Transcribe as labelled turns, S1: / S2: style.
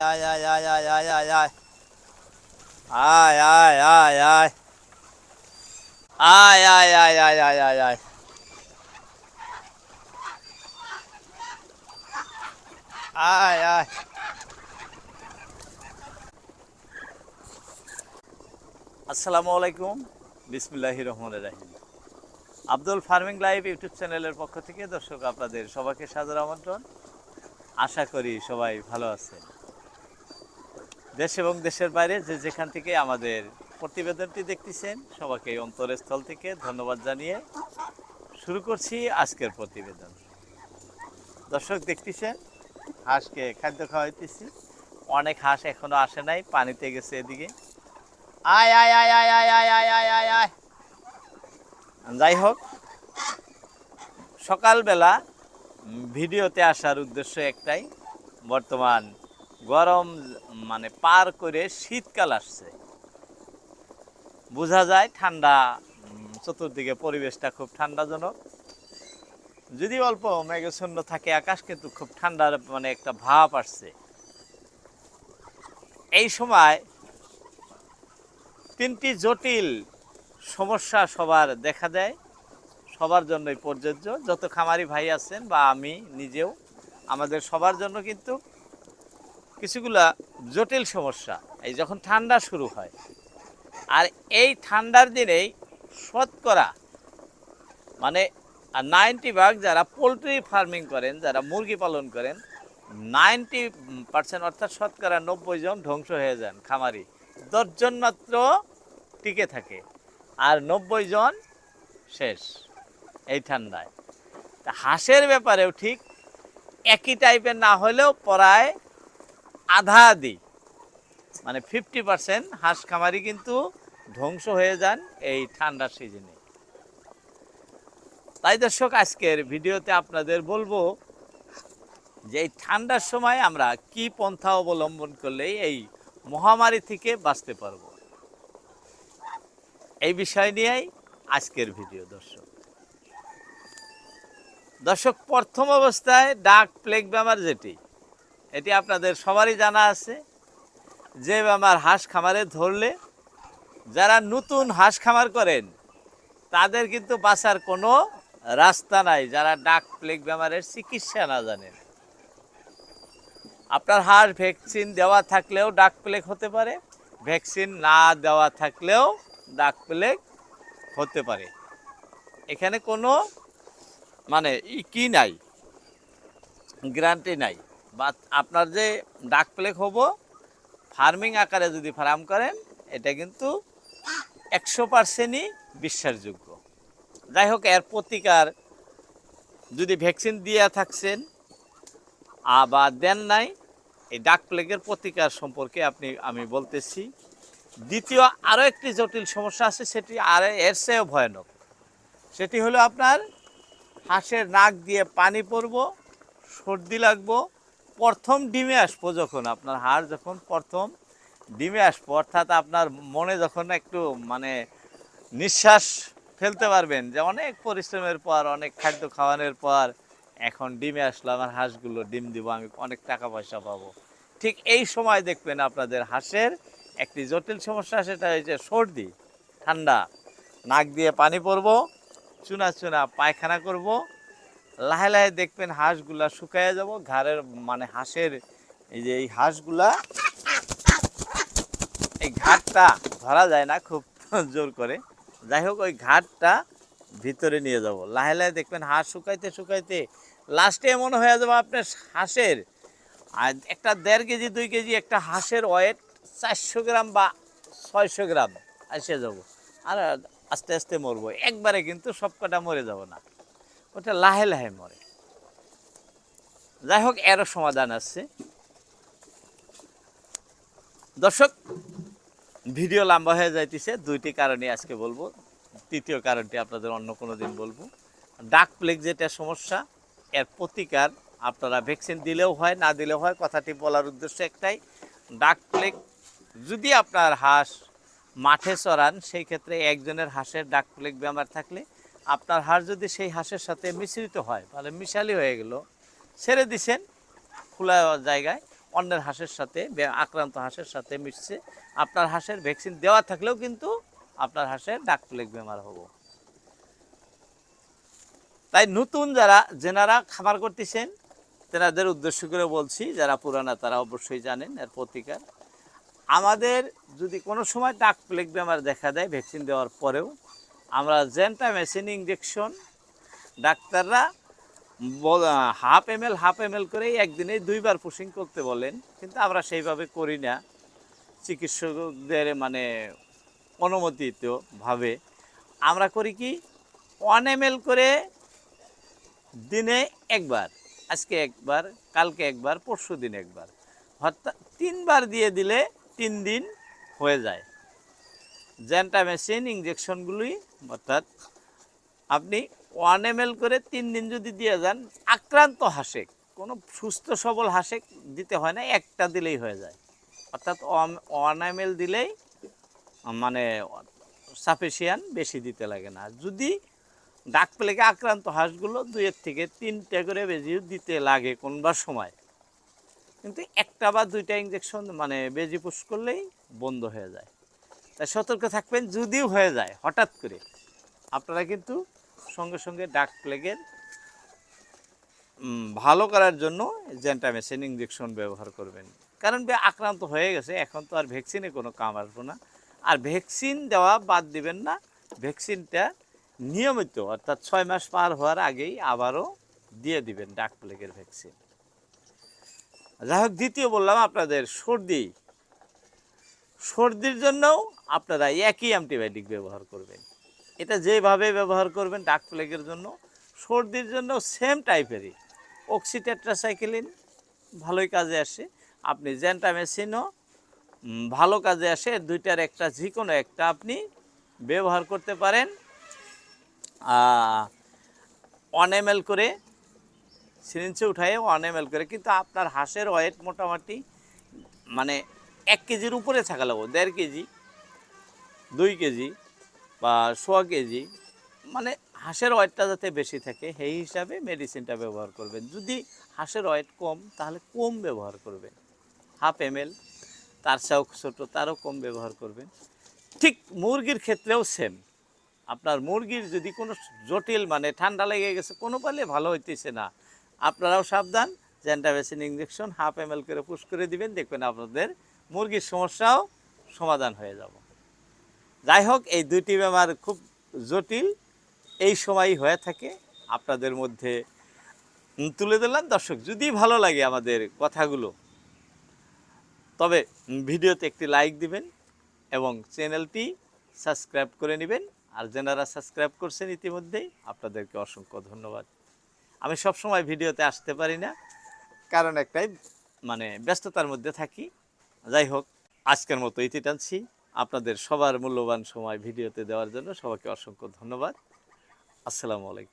S1: Ai. Ai, ai, ai, ai. Ai, ai, ai, ai, ai, ai, ai. Ai, ai. আসসালামু আলাইকুম বিসমিল্লাহির রহমানির রাহিম আব্দুল ফার্মিং লাইভ ইউটিউব চ্যানেলের পক্ষ থেকে দর্শক আপনাদের সবাইকে সাদর আমন্ত্রণ আশা করি সবাই ভালো আছেন দেশ এবং দেশের বাইরে যে যেখান থেকে আমাদের প্রতিবেদনটি দেখতেছেন, সবাইকে অন্তরস্থল থেকে ধন্যবাদ জানিয়ে শুরু করছি আজকের প্রতিবেদন। দর্শক দেখতেছেন, হাঁসকে খাদ্য খাওয়াইতেছি। অনেক হাঁস এখনও আসে নাই, পানিতে গেছে এদিকে। আয় আয় আয় আয় আয় আয় আয় আয় আয় আয়। যাই হোক, সকালবেলা ভিডিওতে আসার উদ্দেশ্য একটাই, বর্তমান গরম মানে পার করে শীতকাল আসছে। বোঝা যায় ঠান্ডা চতুর্দিকে পরিবেশটা খুব ঠান্ডাজনক। যদি অল্প মেঘশূন্য থাকে, আকাশ কিন্তু খুব ঠান্ডার মানে একটা ভাব আসছে। এই সময় তিনটি জটিল সমস্যা সবার দেখা দেয়। সবার জন্যই প্রযোজ্য। যত খামারি ভাই আছেন বা আমি নিজেও, আমাদের সবার জন্য কিন্তু কিছুগুলা জটিল সমস্যা, এই যখন ঠান্ডা শুরু হয়। আর এই ঠান্ডার দিনেই শতকরা মানে নাইনটি ভাগ যারা পোলট্রি ফার্মিং করেন, যারা মুরগি পালন করেন নাইনটি পার্সেন্ট অর্থাৎ শতকরা নব্বই জন ধ্বংস হয়ে যান খামারি। দশজন মাত্র টিকে থাকে, আর নব্বই জন শেষ এই ঠান্ডায়। তা হাঁসের ব্যাপারেও ঠিক একই টাইপের না হলেও প্রায় আধা আধি। মানে ফিফটি পার্সেন্ট হাঁস খামারি কিন্তু ধ্বংস হয়ে যান এই ঠান্ডার সিজনে। তাই দর্শক, আজকের ভিডিওতে আপনাদের বলব যে এই ঠান্ডার সময় আমরা কি পন্থা অবলম্বন করলে এই মহামারী থেকে বাঁচতে পারব। এই বিষয় নিয়েই আজকের ভিডিও, দর্শক। দর্শক, প্রথম অবস্থায় ডাক প্লেগ বেমার যেটি এটি আপনাদের সবারই জানা আছে। যে বেমার হাঁস খামারে ধরলে, যারা নতুন হাঁস খামার করেন, তাদের কিন্তু বাঁচার কোনো রাস্তা নাই, যারা ডাক প্লেগ বেমারের চিকিৎসা না জানেন। আপনার হাঁস ভ্যাকসিন দেওয়া থাকলেও ডাক প্লেগ হতে পারে, ভ্যাকসিন না দেওয়া থাকলেও ডাক প্লেগ হতে পারে। এখানে কোনো মানে ই কি নাই, গ্যারান্টি নাই। বা আপনার যে ডাক প্লেক হব, ফার্মিং আকারে যদি ফার্ম করেন, এটা কিন্তু একশো পার্সেন্টই বিশ্বাসযোগ্য। যাই হোক, এর প্রতিকার যদি ভ্যাকসিন দিয়ে থাকছেন, আবার দেন নাই, এই ডাক প্লেগের প্রতিকার সম্পর্কে আপনি, আমি বলতেছি। দ্বিতীয় আরও একটি জটিল সমস্যা আছে, সেটি আর এর চেয়েও ভয়ানক। সেটি হলো আপনার হাঁসের নাক দিয়ে পানি পড়ব, সর্দি লাগবো প্রথম ডিমে আসব যখন, আপনার হাড় যখন প্রথম ডিমে আসব, অর্থাৎ আপনার মনে যখন একটু মানে নিঃশ্বাস ফেলতে পারবেন যে অনেক পরিশ্রমের পর, অনেক খাদ্য খাওয়ানোর পর এখন ডিমে আসলো আমার হাঁসগুলো ডিম দিব, আমি অনেক টাকা পয়সা পাবো। ঠিক এই সময় দেখবেন আপনাদের হাঁসের একটি জটিল সমস্যা, সেটা হয়েছে সর্দি, ঠান্ডা, নাক দিয়ে পানি পড়ব চুনা চুনা পায়খানা করব লাহে লাহে দেখবেন হাঁসগুলা শুকাইয়া যাব, ঘাড়ের মানে হাঁসের এই যে এই হাঁসগুলা, এই ঘাটটা ধরা যায় না খুব জোর করে। যাই হোক, ওই ঘাটটা ভিতরে নিয়ে যাব। লাহে লাহে দেখবেন হাঁস শুকাইতে শুকাইতে লাস্টে এমন হয়ে যাবে আপনার হাঁসের, আর একটা দেড় কেজি, দুই কেজি একটা হাঁসের ওয়েট চারশো গ্রাম বা ছয়শো গ্রাম। আসে যাব। আর আস্তে আস্তে মরবো। একবারে কিন্তু সব কটা মরে যাব না। ওটা লাহে লাহে মরে। যাই হোক, এরও সমাধান আছে। দর্শক, ভিডিও লম্বা হয়ে যাইতেছে। দুইটি কারণে আজকে বলব। তৃতীয় কারণটি আপনাদের অন্য কোনো দিন বলব। ডাক প্লেগ যেটা সমস্যা, এর প্রতিকার আপনারা ভ্যাকসিন দিলেও হয়, না দিলেও হয়, কথাটি বলার উদ্দেশ্য একটাই। ডাক প্লেগ, যদি আপনার হাঁস মাঠে চড়ান, সেই ক্ষেত্রে একজনের হাঁসের ডাক প্লেগ বেমার থাকলে আপনার হাঁস যদি সেই হাঁসের সাথে মিশ্রিত হয়, তাহলে মিশালি হয়ে গেল। ছেড়ে দিছেন খোলা জায়গায়, অন্যের হাঁসের সাথে আক্রান্ত হাঁসের সাথে মিশছে। আপনার হাঁসের ভ্যাকসিন দেওয়া থাকলেও কিন্তু আপনার হাঁসের ডাক প্লেগ বেমার হব। তাই নতুন যারা, যেনারা খামার করতেছেন, তেনাদের উদ্দেশ্য করে বলছি, যারা পুরানা, তারা অবশ্যই জানেন এর প্রতিকার। আমাদের যদি কোনো সময় ডাক প্লেগ বেমার দেখা দেয়, ভ্যাকসিন দেওয়ার পরেও আমরা জেন্টামেসিন ইঞ্জেকশন ডাক্তাররা half M L half M L করেই একদিনে দুইবার পুশিং করতে বলেন, কিন্তু আমরা সেইভাবে করি না। চিকিৎসকদের মানে অনুমোদিত ভাবে। আমরা করি কি ওয়ান এম এল করে দিনে একবার, আজকে একবার, কালকে একবার, পরশু দিন একবার। অর্থাৎ তিনবার দিয়ে দিলে তিন দিন হয়ে যায়। জ্যান্টামেসিন ইঞ্জেকশনগুলি অর্থাৎ আপনি ওয়ান এম করে তিন দিন যদি দিয়ে যান, আক্রান্ত হাঁসে, কোনো সুস্থ সবল হাঁসে দিতে হয় না, একটা দিলেই হয়ে যায়। অর্থাৎ ওয়ান এম দিলেই মানে সাফিসিয়ান বেশি দিতে লাগে না। যদি ডাক প্লেগে আক্রান্ত হাঁসগুলো দুইয়ের থেকে তিনটে করে বেজি দিতে লাগে কোনবার সময়। কিন্তু একটা বা দুইটা ইঞ্জেকশন মানে বেজি পুশ করলেই বন্ধ হয়ে যায়। তাই সতর্ক থাকবেন যদিও হয়ে যায়, হঠাৎ করে। আপনারা কিন্তু সঙ্গে সঙ্গে ডাক প্লেগের ভালো করার জন্য জেন্টামেসিন ইঞ্জেকশন ব্যবহার করবেন। কারণ আক্রান্ত হয়ে গেছে, এখন তো আর ভ্যাকসিনে কোনো কাম আসব না। আর ভ্যাকসিন দেওয়া বাদ দিবেন না ভ্যাকসিনটা নিয়মিত, অর্থাৎ ছয় মাস পার হওয়ার আগেই আবারও দিয়ে দিবেন ডাক প্লেগের ভ্যাকসিন যাই হোক, দ্বিতীয় বললাম আপনাদের সর্দি সর্দির জন্যও আপনারা একই অ্যান্টিবায়োটিক ব্যবহার করবেন। এটা যেভাবে ব্যবহার করবেন ডাক প্লেগের জন্য, সর্দির জন্য সেম টাইপেরই। অক্সিটেট্রাসাইকেলিন ভালোই কাজে আসে, আপনি জেন্টামেসিনও ভালো কাজে আসে দুইটার একটা যে কোনো একটা আপনি ব্যবহার করতে পারেন। ওয়ান এম করে, সিরিঞ্জে উঠায় ওয়ান এম করে, কিন্তু আপনার হাঁসের ওয়েট মোটামুটি মানে এক কেজির উপরে থাকা লাগবে, দেড় কেজি, দুই কেজি বা সোয়া কেজি। মানে হাঁসের ওয়েটটা যাতে বেশি থাকে, সেই হিসাবে মেডিসিনটা ব্যবহার করবেন। যদি হাঁসের ওয়েট কম, তাহলে কম ব্যবহার করবেন। হাফ এম এল তার চেয়েও ছোটো, তারও কম ব্যবহার করবেন। ঠিক মুরগির ক্ষেত্রেও সেম আপনার মুরগির যদি কোনো জটিল মানে ঠান্ডা লেগে গেছে, কোনো পালে ভালো হইতেছে না। আপনারাও সাবধান gentamicin injection half M L করে পুশ করে দিবেন, দেখবেন আপনাদের মুরগির সমস্যাও সমাধান হয়ে যাব। যাই হোক, এই দুইটি বেমার খুব জটিল। এই সময়ই হয়ে থাকে। আপনাদের মধ্যে তুলে দিলাম দর্শক, যদি ভালো লাগে আমাদের কথাগুলো, তবে ভিডিওতে একটি লাইক দিবেন এবং চ্যানেলটি সাবস্ক্রাইব করে নেবেন। আর যারা সাবস্ক্রাইব করছেন ইতিমধ্যেই, আপনাদেরকে অসংখ্য ধন্যবাদ। আমি সব সময় ভিডিওতে আসতে পারি না, কারণ একটাই মানে ব্যস্ততার মধ্যে থাকি। যাই হোক আজকের মতো ইতি টানছি। আপনাদের সবার মূল্যবান সময় ভিডিওতে দেওয়ার জন্য সবাইকে অসংখ্য ধন্যবাদ। আসসালামু আলাইকুম।